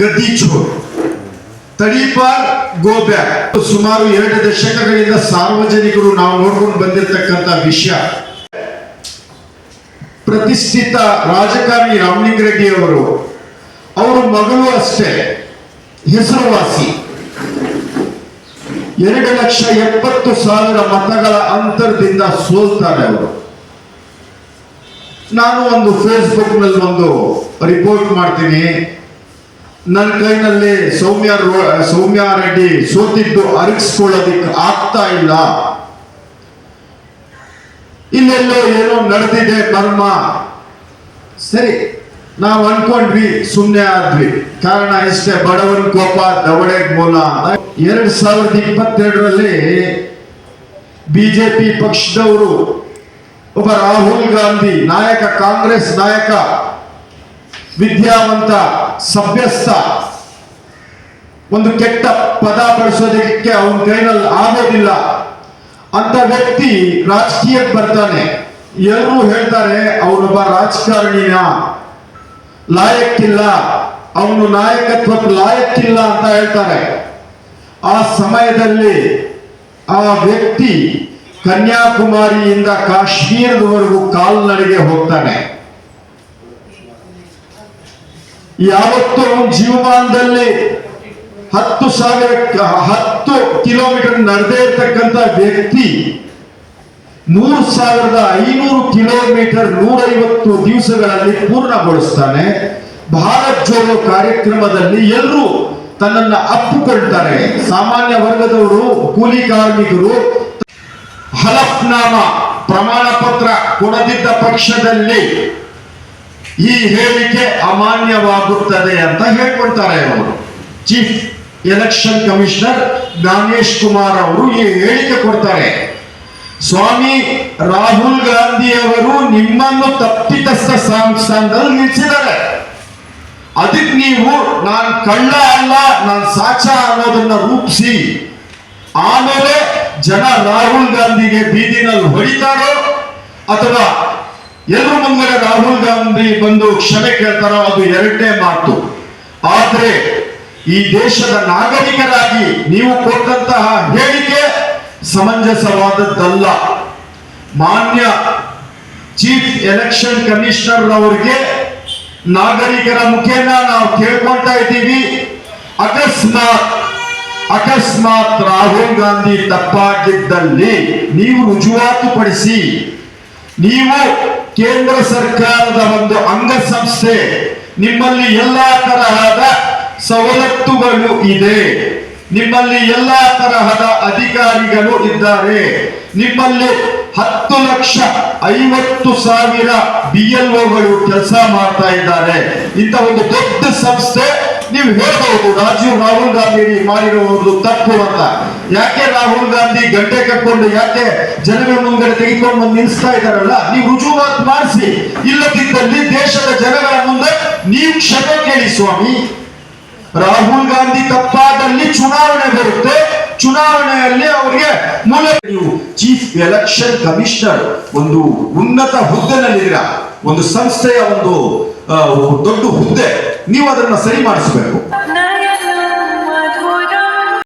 ಗದ್ದಿ ಚೋರ್ ತಡೀಪಾರ್ go back ಸುಮಾರು ಎರಡು ದಶಕಗಳಿಂದ ಸಾರ್ವಜನಿಕರು ನಾವು ನೋಡ್ಕೊಂಡು ಬಂದಿರತಕ್ಕಂತ ವಿಷಯ. ಪ್ರತಿಷ್ಠಿತ ರಾಜಕಾರಣಿ ರಾಮಲಿಂಗರೆಡ್ಡಿ ಅವರು, ಅವರ ಮಗಳು ಅಷ್ಟೇ, ಹೆಸರುವಾಸಿ. ಎರಡು ಲಕ್ಷ ಎಪ್ಪತ್ತು ಸಾವಿರ ಮತಗಳ ಅಂತರದಿಂದ ಸೋಲ್ತಾರೆ ಅವರು. ನಾನು ಒಂದು ಫೇಸ್ಬುಕ್ನಲ್ಲಿ ಒಂದು ರಿಪೋರ್ಟ್ ಮಾಡ್ತೀನಿ. ನನ್ನ ಕೈನಲ್ಲಿ ಸೌಮ್ಯ ಸೌಮ್ಯ ರೆಡ್ಡಿ ಸೋತಿದ್ದು ಅರಗಿಸ್ಕೊಳ್ಳೋದಿಕ್ಕೆ ಆಗ್ತಾ ಇಲ್ಲ. ಇಲ್ಲೆಲ್ಲೋ ಏನೋ ನಡೆದಿದೆ ಕರ್ಮ. ಸರಿ, ನಾವು ಅನ್ಕೊಂಡ್ವಿ ಸುಮ್ಮನೆ ಆದ್ವಿ. ಕಾರಣ ಇಷ್ಟೇ, ಬಡವನ ಕೋಪ, ದವಡೆ ಮೂಲ. ಎರಡ್ ಸಾವಿರದ ಇಪ್ಪತ್ತೆರಡರಲ್ಲಿ ಬಿಜೆಪಿ ಪಕ್ಷದವರು ಒಬ್ಬ ರಾಹುಲ್ ಗಾಂಧಿ, ನಾಯಕ, ಕಾಂಗ್ರೆಸ್ ನಾಯಕ, ವಿದ್ಯಾವಂತ ಸಭ್ಯಸ್ಥ. ಒಂದು ಕೆಟ್ಟ ಪದ ಬಳಸೋದಕ್ಕೆ ಅವನ ಕೈನಲ್ಲಿ ಆಗೋದಿಲ್ಲ ಅಂತ ವ್ಯಕ್ತಿ ರಾಜಕೀಯಕ್ಕೆ ಬರ್ತಾನೆ. ಎಲ್ಲರೂ ಹೇಳ್ತಾರೆ ಅವನೊಬ್ಬ ರಾಜಕಾರಣಿನ? ಲಾಯಕ್ಕಿಲ್ಲ. ಅವನು ನಾಯಕತ್ವಕ್ಕೆ ಲಾಯಕ್ಕಿಲ್ಲ ಅಂತ ಹೇಳ್ತಾರೆ. ಆ ಸಮಯದಲ್ಲಿ ಆ ವ್ಯಕ್ತಿ ಕನ್ಯಾಕುಮಾರಿಯಿಂದ ಕಾಶ್ಮೀರದವರೆಗೂ ಕಾಲ್ನಡಿಗೆ ಹೋಗ್ತಾನೆ. ಯಾವತ್ತೂ ಜೀವಮಾನದಲ್ಲಿ ಹತ್ತು ಸಾವಿರ ಹತ್ತು ಕಿಲೋಮೀಟರ್ ನಡೆದೇ ಇರ್ತಕ್ಕಂಥ ವ್ಯಕ್ತಿ ನೂರು ಸಾವಿರದ ಐನೂರು ಕಿಲೋಮೀಟರ್ ನೂರೈವತ್ತು ದಿವಸಗಳಲ್ಲಿ ಪೂರ್ಣಗೊಳಿಸ್ತಾನೆ. ಭಾರತ್ ಜೋಡೋ ಕಾರ್ಯಕ್ರಮದಲ್ಲಿ ಎಲ್ಲರೂ ತನ್ನನ್ನ ಅಪ್ಪುಕೊಳ್ತಾರೆ. ಸಾಮಾನ್ಯ ವರ್ಗದವರು, ಕೂಲಿ ಕಾರ್ಮಿಕರು, ಹಲಫ್ನಾಮ ಪ್ರಮಾಣ ಪತ್ರ ಕೊಡದಿದ್ದ ಪಕ್ಷದಲ್ಲಿ ಈ ಹೇಳಿಕೆ ಅಮಾನ್ಯವಾಗುತ್ತದೆ ಅಂತ ಹೇಳ್ಕೊಳ್ತಾರೆ ಅವರು. Chief election commissioner Gyanesh Kumar ಅವರು ಈ ಹೇಳಿಕೆ ಕೊಡ್ತಾರೆ. ಸ್ವಾಮಿ ರಾಹುಲ್ ಗಾಂಧಿ ಅವರು ನಿಮ್ಮನ್ನು ತಪ್ಪಿತಸ್ಥ ಸ್ಥಾನ- ಸ್ಥಾನದಲ್ಲಿ ನಿಲ್ಲಿಸಿದ್ದಾರೆ. ಅದಕ್ಕೆ ನೀವು ನಾನು ಕಳ್ಳ ಅಲ್ಲ, ನಾನು ಸಾಚ ಅನ್ನೋದನ್ನ ರೂಪಿಸಿ. ಆಮೇಲೆ ಜನ ರಾಹುಲ್ ಗಾಂಧಿಗೆ ಬೀದಿನಲ್ಲಿ ಹೊಡಿತಾರೋ ಅಥವಾ ಎಲ್ಲರ ಬಂದಾಗ ರಾಹುಲ್ ಗಾಂಧಿ ಬಂದು ಕ್ಷಮೆ ಕೇಳ್ತಾರೋ ಅದು ಎರಡನೇ ಮಾತು. ಆದ್ರೆ ಈ ದೇಶದ ನಾಗರಿಕರಾಗಿ ನೀವು ಕೊಟ್ಟಂತಹ ಹೇಳಿಕೆ ಸಮಂಜಸವಾದದ್ದಲ್ಲ. ಮಾನ್ಯ ಚೀಫ್ ಎಲೆಕ್ಷನ್ ಕಮಿಷನರ್ ಅವರಿಗೆ ನಾಗರಿಕರ ಮುಖೇನ ನಾವು ಕೇಳ್ಕೊಳ್ತಾ ಇದ್ದೀವಿ. ಅಕಸ್ಮಾತ್ ಅಕಸ್ಮಾತ್ ರಾಹುಲ್ ಗಾಂಧಿ ತಪ್ಪಾಗಿದ್ದಲ್ಲಿ ನೀವು ರುಜುವಾತುಪಡಿಸಿ, ನೀವು ಕೇಂದ್ರ ಸರ್ಕಾರದ ಒಂದು ಅಂಗಸಂಸ್ಥೆ ನಿಮ್ಮಲ್ಲಿ ಎಲ್ಲಾ ತರಹದ ಸವಲತ್ತುಗಳು ಇದೆ. ನಿಮ್ಮಲ್ಲಿ ಎಲ್ಲಾ ತರಹದ ಅಧಿಕಾರಿಗಳು ಇದ್ದಾರೆ. ನಿಮ್ಮಲ್ಲಿ ಹತ್ತು ಲಕ್ಷ ಐವತ್ತು ಸಾವಿರ ಬಿ ಎಲ್ ಒಗಳು ಕೆಲಸ ಮಾಡ್ತಾ ಇದ್ದಾರೆ. ಇಂಥ ಒಂದು ದೊಡ್ಡ ಸಂಸ್ಥೆ ನೀವು ಹೇಳ್ಬಹುದು, ರಾಜೀವ್ ರಾಹುಲ್ ಗಾಂಧಿ ಮಾಡಿರುವುದು ತಪ್ಪು ಅಂತ. ಯಾಕೆ ರಾಹುಲ್ ಗಾಂಧಿ ಗಂಟೆ ಕಟ್ಕೊಂಡು ಯಾಕೆ ಜನರ ಮುಂದೆ ತೆಗೆದುಕೊಂಡು ಬಂದು ನಿಲ್ಲಿಸ್ತಾ ಇದ್ದಾರಲ್ಲ? ನೀವು ರುಜುವಾತ್ ಮಾಡಿಸಿ. ಇಲ್ಲದಿದ್ದಲ್ಲಿ ದೇಶದ ಜನಗಳ ಮುಂದೆ ನೀವು ಕ್ಷಮೆ ಕೇಳಿ, ಸ್ವಾಮಿ. ರಾಹುಲ್ ಗಾಂಧಿ ತಪ್ಪಾದಲ್ಲಿ ಚುನಾವಣೆ ಬರುತ್ತೆ. ಚುನಾವಣೆಯಲ್ಲಿ ಅವರಿಗೆ ಮೂಲ ನೀವು ಚೀಫ್ ಎಲೆಕ್ಷನ್ ಕಮಿಷನರ್ ಒಂದು ಉನ್ನತ ಹುದ್ದೆನಲ್ಲಿರ ಒಂದು ಸಂಸ್ಥೆಯ ಒಂದು ದೊಡ್ಡ ಹುದ್ದೆ. ನೀವು ಅದನ್ನ ಸರಿ ಮಾಡಿಸ್ಬೇಕು.